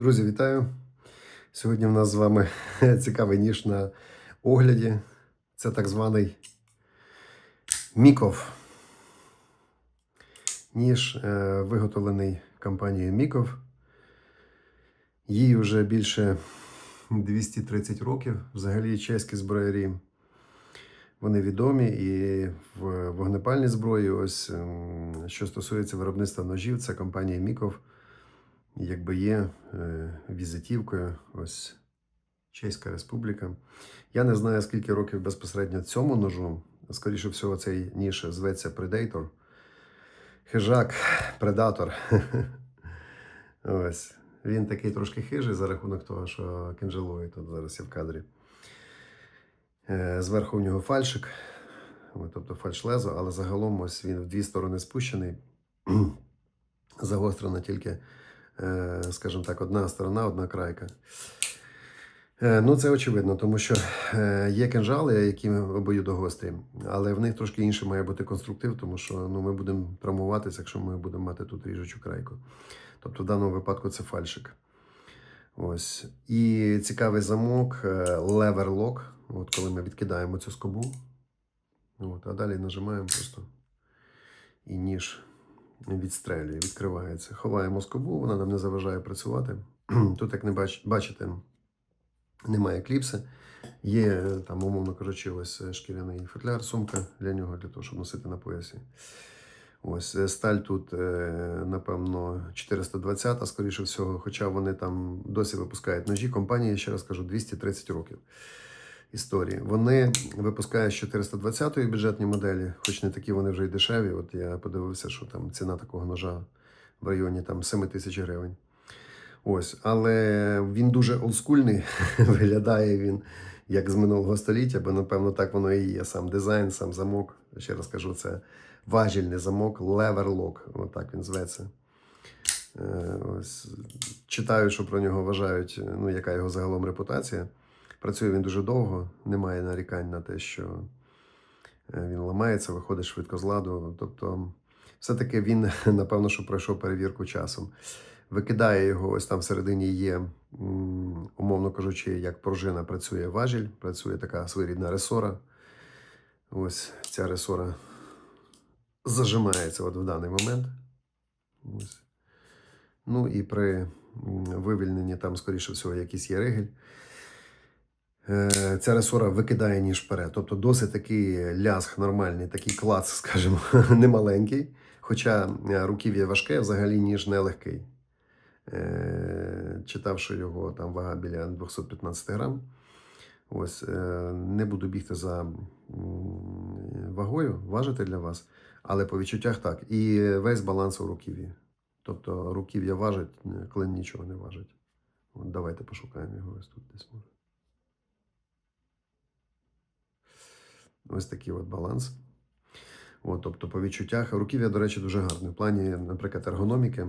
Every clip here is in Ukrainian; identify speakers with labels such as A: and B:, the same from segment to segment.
A: Друзі, вітаю! Сьогодні в нас з вами цікавий ніж на огляді. Це так званий Міков. Ніж е, виготовлений компанією Міков. Їй вже більше 230 років. Взагалі чеські зброярі. Вони відомі і в вогнепальній зброї. Ось ем, що стосується виробництва ножів, це компанія Міков якби є е, візитівкою, ось Чеська Республіка. Я не знаю, скільки років безпосередньо цьому ножу. Скоріше всього, цей ніж зветься Predator. Хижак, предатор. Ось. Він такий трошки хижий за рахунок того, що кінжалує тут зараз є в кадрі. Е, Зверху у нього фальшик, тобто фальшлезо, але загалом ось він в дві сторони спущений. Загострена тільки скажімо так, одна сторона, одна крайка. Е, Ну, це очевидно, тому що е, є кинжали, які обоюдогострі, але в них трошки інший має бути конструктив, тому що ну, ми будемо травмуватися, якщо ми будемо мати тут ріжучу крайку. Тобто, в даному випадку це фальшик. Ось. І цікавий замок lock, от коли ми відкидаємо цю скобу. От, а далі нажимаємо просто і ніж відстрелює, відкривається. Ховаємо скобу, вона нам не заважає працювати. Тут, як не бач, бачите, немає кліпси. Є, там, умовно кажучи, ось шкіряний футляр, сумка для нього, для того, щоб носити на поясі. Ось е, сталь тут, е, напевно, 420, скоріше всього, хоча вони там досі випускають ножі. Компанії, ще раз кажу, 230 років історії. Вони випускають з 420-ї бюджетні моделі, хоч не такі вони вже й дешеві. От я подивився, що там ціна такого ножа в районі там 7 тисяч гривень. Ось, але він дуже олдскульний, виглядає він як з минулого століття, бо напевно так воно і є. Сам дизайн, сам замок. Ще раз кажу, це важільний замок, lock, отак він зветься. Е, Ось, читаю, що про нього вважають, ну, яка його загалом репутація. Працює він дуже довго, немає нарікань на те, що е, він ламається, виходить швидко з ладу. Тобто, все-таки він, напевно, що пройшов перевірку часом. Викидає його, ось там всередині є, умовно кажучи, як пружина працює важіль, працює така своєрідна ресора. Ось ця ресора зажимається от в даний момент. Ось. Ну і при вивільненні там, скоріше всього, якийсь є ригель. Е, Ця ресора викидає ніж вперед. Тобто досить такий лязг нормальний, такий клац, скажімо, немаленький. Хоча е, руків'я важке, взагалі ніж нелегкий. Е, Читав, що його там вага біля 215 грам. Ось, не буду бігти за вагою, важити для вас, але по відчуттях так. І весь баланс у руків'ї. Тобто руків'я важить, клин нічого не важить. От давайте пошукаємо його ось тут десь може. Ось такий от баланс. От, тобто, по відчуттях руків'я, до речі, дуже гарне. В плані, наприклад, ергономіки.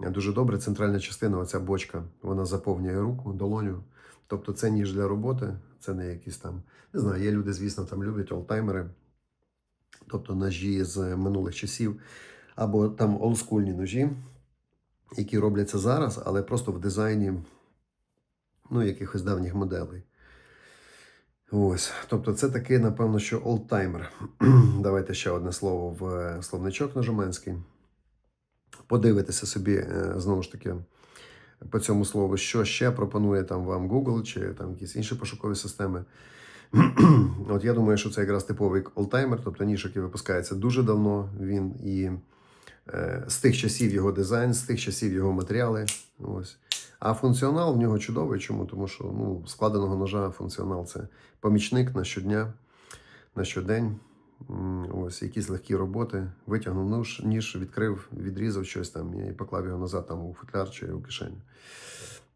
A: Дуже добре. Центральна частина, оця бочка, вона заповнює руку, долоню. Тобто, це ніж для роботи, це не якісь там. Не знаю, є люди, звісно, там люблять олдтаймери, тобто ножі з минулих часів, або там олдскульні ножі, які робляться зараз, але просто в дизайні ну, якихось давніх моделей. Ось, тобто, це такий, напевно, що олдтаймер. Давайте ще одне слово в е, словничок ножуменський. Подивитися собі, е, знову ж таки, по цьому слову, що ще пропонує там вам Google чи там якісь інші пошукові системи. От я думаю, що це якраз типовий олдтаймер, тобто ніж, який випускається дуже давно. Він і е, з тих часів його дизайн, з тих часів його матеріали. Ось. А функціонал в нього чудовий. Чому? Тому що ну, складеного ножа функціонал це помічник на щодня, на щодень. Ось якісь легкі роботи. Витягнув ніж, ніж, відкрив, відрізав щось там і поклав його назад там у футляр чи у кишеню.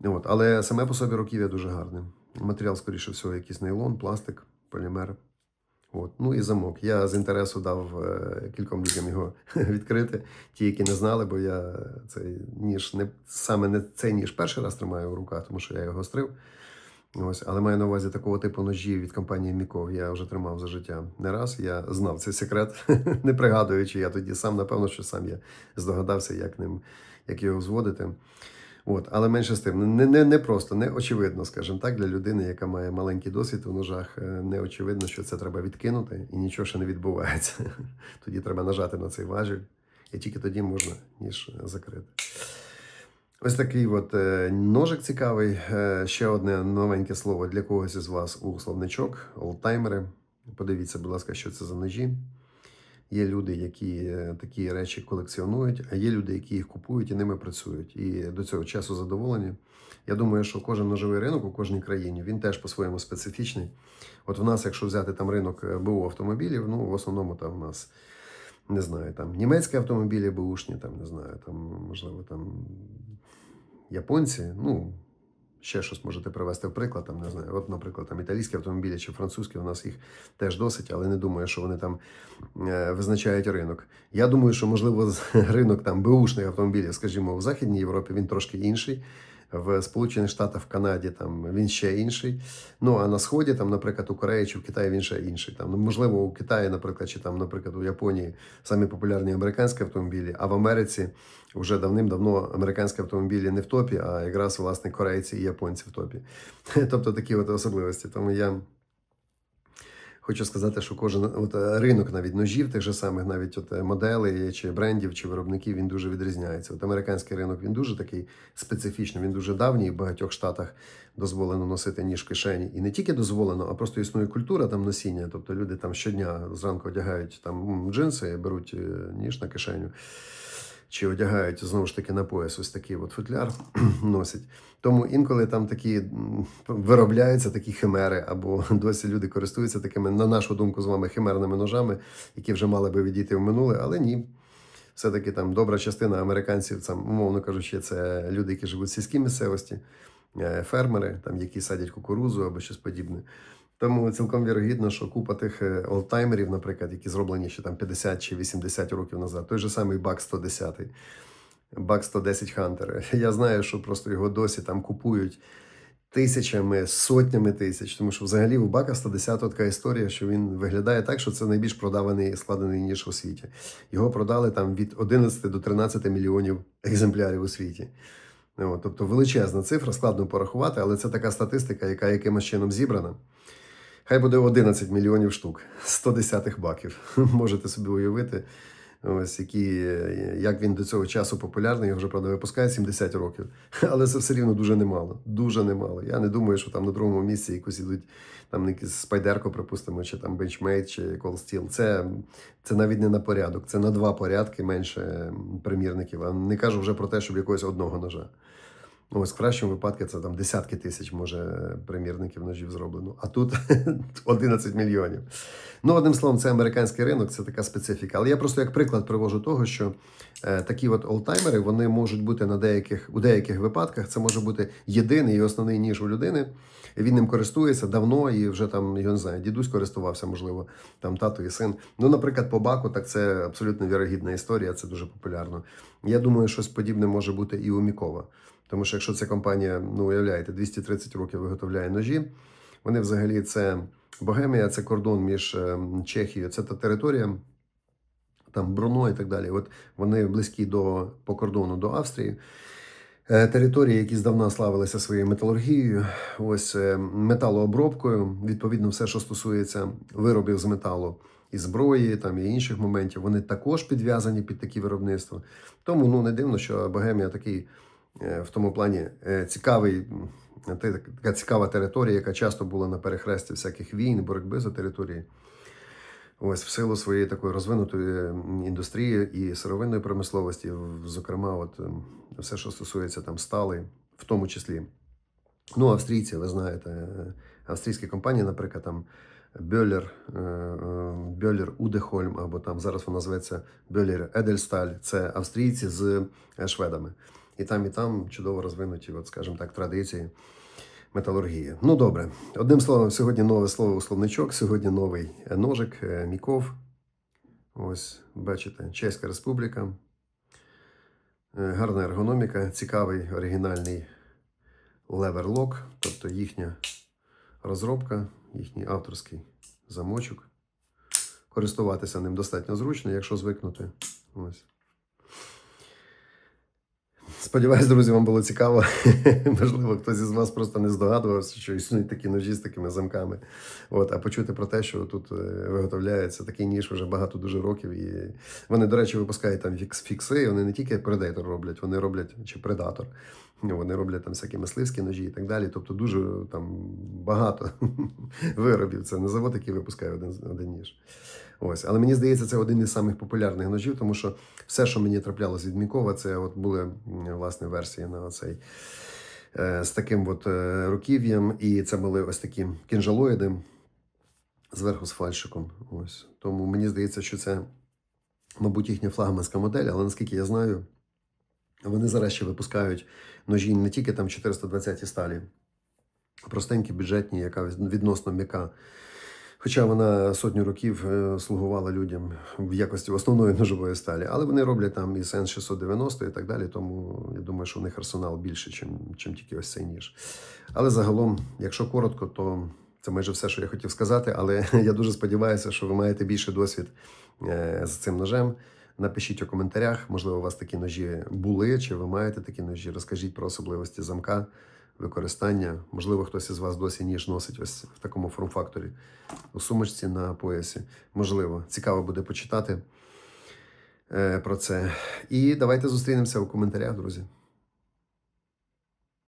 A: От. Але саме по собі руків'я дуже гарне. Матеріал, скоріше всього, якийсь нейлон, пластик, полімер. От. Ну і замок. Я з інтересу дав е, кільком людям його відкрити. Ті, які не знали, бо я цей ніж не саме не цей ніж перший раз тримаю в руках, тому що я його гострив. Ось, але маю на увазі такого типу ножі від компанії Міков. Я вже тримав за життя не раз. Я знав цей секрет, не пригадуючи, я тоді сам, напевно, що сам я здогадався, як ним, як його взводити. От, але менше з тим, не, не, не просто, не очевидно, скажімо так, для людини, яка має маленький досвід у ножах, е, не очевидно, що це треба відкинути і нічого ще не відбувається. Тоді треба нажати на цей важіль, і тільки тоді можна ніж закрити. Ось такий от е, ножик цікавий. Е, ще одне новеньке слово для когось із вас у словничок, олдтаймери. Подивіться, будь ласка, що це за ножі. Є люди, які е, такі речі колекціонують, а є люди, які їх купують і ними працюють. І до цього часу задоволені. Я думаю, що кожен ножовий ринок у кожній країні він теж по-своєму специфічний. От в нас, якщо взяти там ринок е, БУ автомобілів, ну в основному там у нас не знаю, там німецькі автомобілі бушні, там не знаю, там можливо там японці, ну. Ще щось можете привести в приклад, там не знаю. От, наприклад, там італійські автомобілі чи французькі, у нас їх теж досить, але не думаю, що вони там е, визначають ринок. Я думаю, що можливо ринок там беушних автомобілів, скажімо, в Західній Європі він трошки інший. В Сполучених Штатах, в Канаді там він ще інший. Ну а на сході, там, наприклад, у Кореї чи в Китаї він ще інший. Там ну, можливо у Китаї, наприклад, чи там, наприклад, у Японії самі популярні американські автомобілі, а в Америці вже давним-давно американські автомобілі не в топі, а якраз власне корейці і японці в топі. Тобто такі от особливості. Тому я хочу сказати, що кожен от, е, ринок навіть ножів, тих же самих, навіть от е, моделей чи брендів чи виробників, він дуже відрізняється. От американський ринок він дуже такий специфічний, він дуже давній. В багатьох штатах дозволено носити ніж в кишені. І не тільки дозволено, а просто існує культура там носіння. Тобто люди там щодня зранку одягають там джинси, беруть е, ніж на кишеню чи одягають знову ж таки на пояс ось такий от футляр носять. Тому інколи там такі виробляються такі химери, або досі люди користуються такими, на нашу думку, з вами химерними ножами, які вже мали би відійти в минуле, але ні. Все-таки там добра частина американців, там, умовно кажучи, це люди, які живуть в сільській місцевості, е, фермери, там, які садять кукурузу або щось подібне. Тому цілком вірогідно, що купа тих е, олдтаймерів, наприклад, які зроблені ще там 50 чи 80 років назад, той же самий Бак 110, Бак 110 Hunter. Я знаю, що просто його досі там купують тисячами, сотнями тисяч, тому що взагалі у Бака 110 така історія, що він виглядає так, що це найбільш продаваний складений ніж у світі. Його продали там від 11 до 13 мільйонів екземплярів у світі. Тобто величезна цифра, складно порахувати, але це така статистика, яка якимось чином зібрана. Хай буде 11 мільйонів штук, 110 баків. Можете собі уявити, ось які, як він до цього часу популярний, його вже правда випускають 70 років. Але це все рівно дуже немало. Дуже немало. Я не думаю, що там на другому місці якось ідуть там якийсь спайдерко, припустимо, чи там Benchmade, чи Steel. Це, це навіть не на порядок, це на два порядки менше примірників. А не кажу вже про те, щоб якогось одного ножа. Ну, ось в кращому випадку це там десятки тисяч, може, примірників ножів зроблено. А тут 11 мільйонів. Ну, одним словом, це американський ринок, це така специфіка. Але я просто як приклад привожу того, що е, такі от олдтаймери вони можуть бути на деяких у деяких випадках. Це може бути єдиний і основний ніж у людини. Він ним користується давно і вже там, я не знаю, дідусь користувався, можливо, там тато і син. Ну, наприклад, по баку, так це абсолютно вірогідна історія, це дуже популярно. Я думаю, щось подібне може бути і у Мікова. Тому що якщо ця компанія, ну уявляєте, 230 років виготовляє ножі, вони взагалі це Богемія, це кордон між ем, Чехією, це та територія, там Бруно і так далі. От вони близькі до по кордону до Австрії. Е, Території, які здавна славилися своєю металургією, ось е, металообробкою, відповідно, все, що стосується виробів з металу і зброї, там і інших моментів, вони також підв'язані під такі виробництва. Тому ну не дивно, що Богемія такий е, в тому плані е, цікавий, така цікава територія, яка часто була на перехресті всяких війн, боротьби за території. Ось в силу своєї такої розвинутої індустрії і сировинної промисловості, зокрема, от ем, все, що стосується там стали, в тому числі. Ну, австрійці, ви знаєте, е, австрійські компанії, наприклад, там Бьолер, Бьолер Удехольм, або там зараз вона називається Бьолер Едельсталь. Це австрійці з е, шведами. І там, і там чудово розвинуті, от, скажімо так, традиції металургії. Ну добре. Одним словом, сьогодні нове слово у словничок, сьогодні новий е, ножик, е, Міков. Ось, бачите, Чеська Республіка. Е, Гарна ергономіка, цікавий оригінальний леверлок, тобто їхня розробка, їхній авторський замочок. Користуватися ним достатньо зручно, якщо звикнути. Ось. Сподіваюсь, друзі, вам було цікаво. Можливо, хтось із вас просто не здогадувався, що існують такі ножі з такими замками. От, а почути про те, що тут е, виготовляється такий ніж вже багато дуже років. І вони, до речі, випускають там фікс фікси. Вони не тільки Predator роблять, вони роблять чи. Ну, Вони роблять там всякі мисливські ножі і так далі. Тобто дуже там багато виробів. Це не завод, який випускає один, один ніж. Ось, але мені здається, це один із самих популярних ножів, тому що все, що мені траплялось від Мікова, це от були власне версії на цей е, з таким от е, руків'ям, і це були ось такі кінжалоїди зверху з фальшиком. Ось. Тому мені здається, що це, мабуть, їхня флагманська модель, але наскільки я знаю, вони зараз ще випускають ножі не тільки там 420 сталі, а простенькі, бюджетні, яка відносно м'яка. Хоча вона сотню років е, слугувала людям в якості основної ножової сталі, але вони роблять там і сенс 690 і так далі. Тому я думаю, що у них арсенал більше, чим, чим тільки ось цей ніж. Але загалом, якщо коротко, то це майже все, що я хотів сказати. Але я дуже сподіваюся, що ви маєте більше досвід е, з цим ножем. Напишіть у коментарях, можливо, у вас такі ножі були, чи ви маєте такі ножі. Розкажіть про особливості замка, використання. Можливо, хтось із вас досі ніж носить ось в такому форм-факторі у сумочці на поясі. Можливо, цікаво буде почитати е, про це. І давайте зустрінемося у коментарях, друзі.